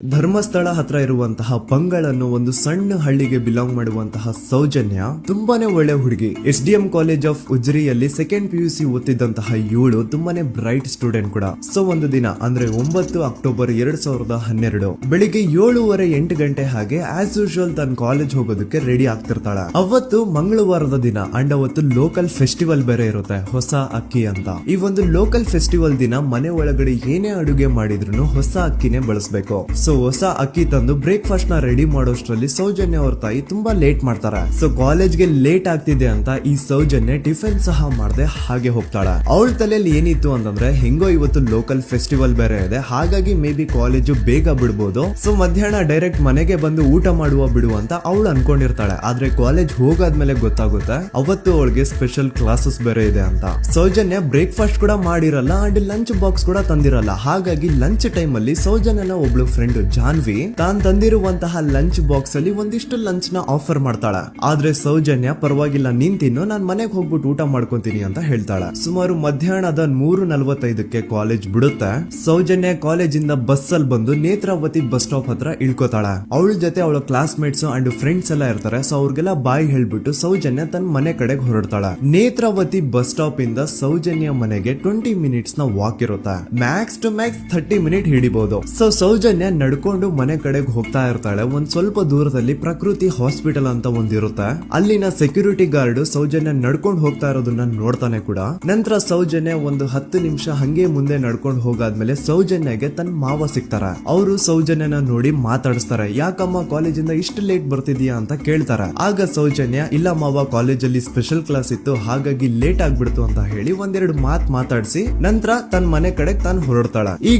ಧರ್ಮಸ್ಥಳ ಹತ್ರ ಇರುವಂತಹ ಪಂಗಳ್ ಅನ್ನೋ ಒಂದು ಸಣ್ಣ ಹಳ್ಳಿಗೆ ಬಿಲಾಂಗ್ ಮಾಡುವಂತಹ ಸೌಜನ್ಯ, ತುಂಬಾನೇ ಒಳ್ಳೆ ಹುಡುಗಿ. S D M college of ಉಜ್ರಿಯಲ್ಲಿ second P U C ಓದ್ತಿದ್ದಂತಹ ಏಳು ತುಂಬಾನೇ ಬ್ರೈಟ್ ಸ್ಟೂಡೆಂಟ್ ಕೂಡ. ಸೊ ಒಂದು ದಿನ, ಅಂದ್ರೆ ಒಂಬತ್ತು ಅಕ್ಟೋಬರ್ ಎರಡ್ ಸಾವಿರದ ಹನ್ನೆರಡು, ಬೆಳಿಗ್ಗೆ ಏಳುವರೆ ಎಂಟು ಗಂಟೆ ಹಾಗೆ ಆಸ್ ಯೂಶುವಲ್ ತನ್ನ ಕಾಲೇಜ್ ಹೋಗೋದಕ್ಕೆ ರೆಡಿ ಆಗ್ತಿರ್ತಾಳೆ. ಅವತ್ತು ಮಂಗಳವಾರದ ದಿನ ಅಂಡ್ ಅವತ್ತು ಲೋಕಲ್ ಫೆಸ್ಟಿವಲ್ ಬೇರೆ ಇರುತ್ತೆ, ಹೊಸ ಅಕ್ಕಿ ಅಂತ. ಈ ಒಂದು ಲೋಕಲ್ ಫೆಸ್ಟಿವಲ್ ದಿನ ಮನೆ ಒಳಗಡೆ ಏನೇ ಅಡುಗೆ ಮಾಡಿದ್ರು ಹೊಸ ಅಕ್ಕಿನೇ ಬಳಸಬೇಕು. ಸೊ ಹೊಸ ಅಕ್ಕಿ ತಂದು ಬ್ರೇಕ್ಫಾಸ್ಟ್ನ ರೆಡಿ ಮಾಡೋಷ್ಟ್ರಲ್ಲಿ ಸೌಜನ್ಯ ಅವ್ರ ತಾಯಿ ತುಂಬಾ ಲೇಟ್ ಮಾಡ್ತಾರೆ. ಸೊ ಕಾಲೇಜ್ಗೆ ಲೇಟ್ ಆಗ್ತಿದೆ ಅಂತ ಈ ಸೌಜನ್ಯ ಟಿಫಿನ್ ಸಹ ಮಾಡದೆ ಹಾಗೆ ಹೋಗ್ತಾಳೆ. ಅವಳ ತಲೆಯಲ್ಲಿ ಏನಿತ್ತು ಅಂತಂದ್ರೆ, ಹೆಂಗೋ ಇವತ್ತು ಲೋಕಲ್ ಫೆಸ್ಟಿವಲ್ ಬೇರೆ ಇದೆ, ಹಾಗಾಗಿ ಮೇ ಬಿ ಕಾಲೇಜು ಬೇಗ ಬಿಡ್ಬೋದು. ಸೊ ಮಧ್ಯಾಹ್ನ ಡೈರೆಕ್ಟ್ ಮನೆಗೆ ಬಂದು ಊಟ ಮಾಡುವ ಬಿಡು ಅಂತ ಅವಳು ಅನ್ಕೊಂಡಿರ್ತಾಳೆ. ಆದ್ರೆ ಕಾಲೇಜ್ ಹೋಗಾದ್ಮೇಲೆ ಗೊತ್ತಾಗುತ್ತೆ, ಅವತ್ತು ಅವಳಿಗೆ ಸ್ಪೆಷಲ್ ಕ್ಲಾಸಸ್ ಬೇರೆ ಇದೆ ಅಂತ. ಸೌಜನ್ಯ ಬ್ರೇಕ್ಫಾಸ್ಟ್ ಕೂಡ ಮಾಡಿರಲ್ಲ ಅಂಡ್ ಲಂಚ್ ಬಾಕ್ಸ್ ಕೂಡ ತಂದಿರಲ್ಲ. ಹಾಗಾಗಿ ಲಂಚ್ ಟೈಮ್ ಅಲ್ಲಿ ಸೌಜನ್ಯನ ಒಬ್ಳು ಫ್ರೆಂಡ್ ಜಾನ್ವಿ ತಾನ್ ತಂದಿರುವಂತಹ ಲಂಚ್ ಬಾಕ್ಸ್ ಅಲ್ಲಿ ಒಂದಿಷ್ಟು ಲಂಚ್ನ ಆಫರ್ ಮಾಡ್ತಾಳ. ಆದ್ರೆ ಸೌಜನ್ಯ ಪರವಾಗಿಲ್ಲ ನಿಂತಿನ್ನು ತಿನ್ನು, ನಾನ್ ಮನೆಗೆ ಹೋಗ್ಬಿಟ್ಟು ಊಟ ಮಾಡ್ಕೊಂತೀನಿ ಅಂತ ಹೇಳ್ತಾಳ. ಸುಮಾರು ಮಧ್ಯಾಹ್ನದ ಮೂರು ನಲ್ವತ್ತೈದಕ್ಕೆ ಕಾಲೇಜ್ ಬಿಡುತ್ತೆ, ಸೌಜನ್ಯ ಕಾಲೇಜಿಂದ ಬಸ್ ಅಲ್ಲಿ ಬಂದು ನೇತ್ರಾವತಿ ಬಸ್ ಸ್ಟಾಪ್ ಹತ್ರ ಇಳ್ಕೊತಾಳ. ಅವಳ ಜೊತೆ ಅವಳ ಕ್ಲಾಸ್ ಮೇಟ್ಸ್ ಅಂಡ್ ಫ್ರೆಂಡ್ಸ್ ಎಲ್ಲ ಇರ್ತಾರೆ, ಸೊ ಅವ್ರಿಗೆಲ್ಲ ಬಾಯಿ ಹೇಳ್ಬಿಟ್ಟು ಸೌಜನ್ಯ ತನ್ನ ಮನೆ ಕಡೆಗೆ ಹೊರಡ್ತಾಳ. ನೇತ್ರಾವತಿ ಬಸ್ ಸ್ಟಾಪ್ ಇಂದ ಸೌಜನ್ಯ ಮನೆಗೆ ಟ್ವೆಂಟಿ ಮಿನಿಟ್ಸ್ನ ವಾಕ್ ಇರುತ್ತೆ. Max to max thirty minute ಹಿಡಿಬಹುದು so Soujanya ನಡ್ಕೊಂಡು ಮನೆ ಕಡೆಗೆ ಹೋಗ್ತಾ ಇರ್ತಾಳೆ. ಒಂದ್ ಸ್ವಲ್ಪ ದೂರದಲ್ಲಿ ಪ್ರಕೃತಿ ಹಾಸ್ಪಿಟಲ್ ಅಂತ ಒಂದಿರುತ್ತೆ ಅಲ್ಲಿನ ಸೆಕ್ಯೂರಿಟಿ ಗಾರ್ಡ್ ಸೌಜನ್ಯ ನಡ್ಕೊಂಡು ಹೋಗ್ತಾ ಇರೋದನ್ನ ನೋಡ್ತಾನೆ ಕೂಡ. ನಂತರ ಸೌಜನ್ಯ ಒಂದು ಹತ್ತು ನಿಮಿಷ ಹಂಗೆ ಮುಂದೆ ನಡ್ಕೊಂಡು ಹೋಗಾದ್ಮೇಲೆ ಸೌಜನ್ಯಗೆ ತನ್ನ ಮಾವ ಸಿಗ್ತಾರ. ಅವರು ಸೌಜನ್ಯನ ನೋಡಿ ಮಾತಾಡಿಸ್ತಾರೆ. ಯಾಕಮ್ಮ ಕಾಲೇಜಿಂದ ಇಷ್ಟು ಲೇಟ್ ಬರ್ತಿದ್ಯಾ ಅಂತ ಕೇಳ್ತಾರೆ. ಆಗ ಸೌಜನ್ಯ, ಇಲ್ಲ ಮಾವ, ಕಾಲೇಜಲ್ಲಿ ಸ್ಪೆಷಲ್ ಕ್ಲಾಸ್ ಇತ್ತು, ಹಾಗಾಗಿ ಲೇಟ್ ಆಗ್ಬಿಡ್ತು ಅಂತ ಹೇಳಿ ಒಂದೆರಡು ಮಾತ್ ಮಾತಾಡಿಸಿ, ನಂತರ ತನ್ನ ಮನೆ ಕಡೆಗೆ ತಾನು ಹೊರಡ್ತಾಳ. ಈ